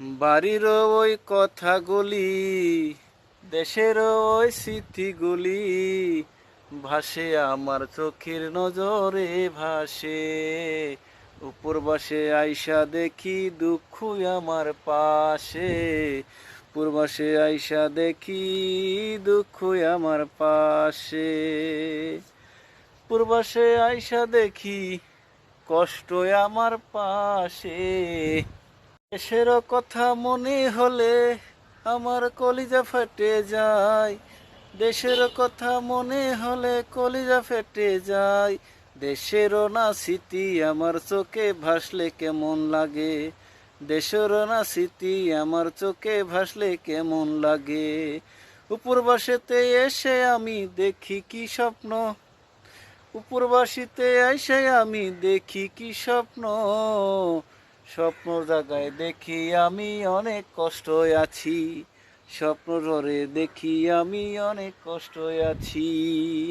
বাড়ির ওই কথাগুলি, দেশের ওই স্মৃতিগুলি ভাসে, আমার চোখের নজরে ভাসে। উপর বসে আইসা দেখি দুঃখ আমার পাশে। পূর্বাসে আইসা দেখি দুঃখ আমার পাশে। পূর্বাসে আইসা দেখি কষ্ট আমার পাশে। দেশের কথা মনে হলে আমার কলিজা ফেটে যায়। দেশের কথা মনে হলে কলিজা ফেটে যায়। দেশের না স্মৃতি আমার চোখে ভাসলে কেমন লাগে? দেশেরও না স্মৃতি আমার চোখে ভাসলে কেমন লাগে? উপরবাসেতে এসে আমি দেখি কি স্বপ্ন? উপরবাসীতে এসে আমি দেখি কি স্বপ্ন? স্বপ্ন জাগায় দেখি আমি অনেক কষ্ট আছি। স্বপ্ন ধরে দেখি আমি অনেক কষ্ট আছি।